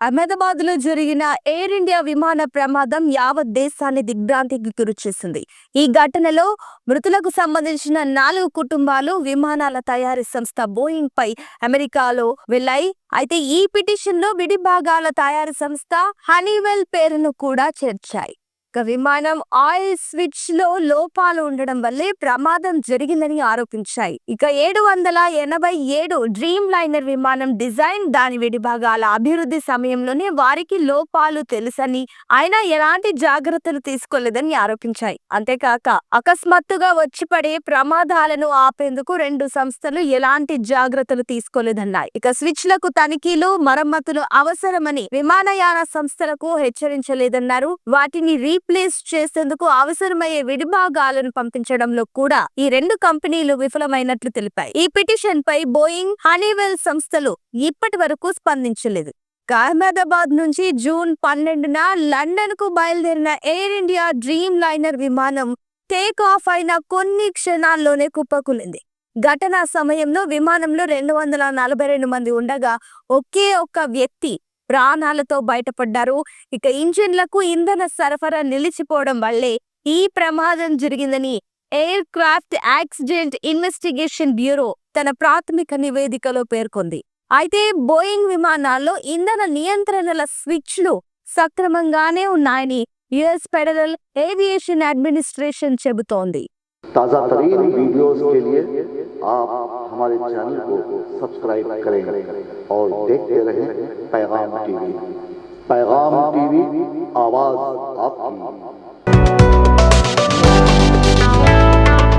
అహ్మదాబాద్లో జరిగిన air India విమాన ప్రమాదం యావత్ దేశాన్ని దిగ్భ్రాంతికి గురిచేసింది. ఈ ఘటనలో మృతులకు సంబంధించిన నాలుగు కుటుంబాలు విమానాల తయారీ సంస్థ బోయింగ్ పై అమెరికాలో వెళ్ళాయి. అయితే ఈ పిటిషన్లో విడి భాగాల తయారీ సంస్థ హనీవెల్ పేరును కూడా చేర్చాయి. ఇక విమానం ఆయిల్ స్విచ్లో లోపాలు ఉండడం వల్లే ప్రమాదం జరిగిందని ఆరోపించాయి. ఇక ఏడు వందల ఎనభై ఏడు డ్రీమ్ లైనర్ విమానం డిజైన్ దాని విడిభాగాల అభివృద్ధి సమయంలోనే వారికి లోపాలు తెలుసని అయినా ఎలాంటి జాగ్రత్తలు తీసుకోలేదని ఆరోపించాయి. అంతేకాక అకస్మాత్తుగా వచ్చి పడే ప్రమాదాలను ఆపేందుకు రెండు సంస్థలు ఎలాంటి జాగ్రత్తలు తీసుకోలేదన్నాయి. ఇక స్విచ్లకు తనిఖీలు మరమ్మతులు అవసరమని విమానయాన సంస్థలకు హెచ్చరించలేదన్నారు. వాటిని రీ రీప్లేస్ చేసేందుకు అవసరమయ్యే విడిభాగాలను పంపించడంలో కూడా ఈ రెండు కంపెనీలు విఫలమైనట్లు తెలిపాయి. ఈ పిటిషన్ పై బోయింగ్ హనీవెల్ సంస్థలు ఇప్పటి వరకు స్పందించలేదు. అహ్మదాబాద్ నుంచి జూన్ పన్నెండున లండన్కు బయలుదేరిన ఎయిర్ ఇండియా డ్రీమ్ లైనర్ విమానం టేక్ ఆఫ్ అయిన కొన్ని క్షణాల్లోనే కుప్పకూలింది. ఘటనా సమయంలో విమానంలో రెండు వందల నలభై రెండు మంది ఉండగా ఒకే ఒక్క వ్యక్తి ప్రాణాలతో బయటపడ్డారు. ఇక ఇంజిన్లకు ఇంధన సరఫరా నిలిచిపోవడం వల్లే ఈ ప్రమాదం జరిగిందని aircraft accident investigation bureau తన ప్రాథమిక నివేదికలో పేర్కొంది. అయితే బోయింగ్ విమానాల్లో ఇంధన నియంత్రణల స్విచ్లు సక్రమంగానే ఉన్నాయని యుఎస్ ఫెడరల్ ఏవియేషన్ అడ్మినిస్ట్రేషన్ చెబుతోంది. తాజా వీడియోస్ आप हमारे चैनल को सब्सक्राइब करें और देखते रहें पैगाम टीवी। पैगाम टीवी, आवाज़ आपकी।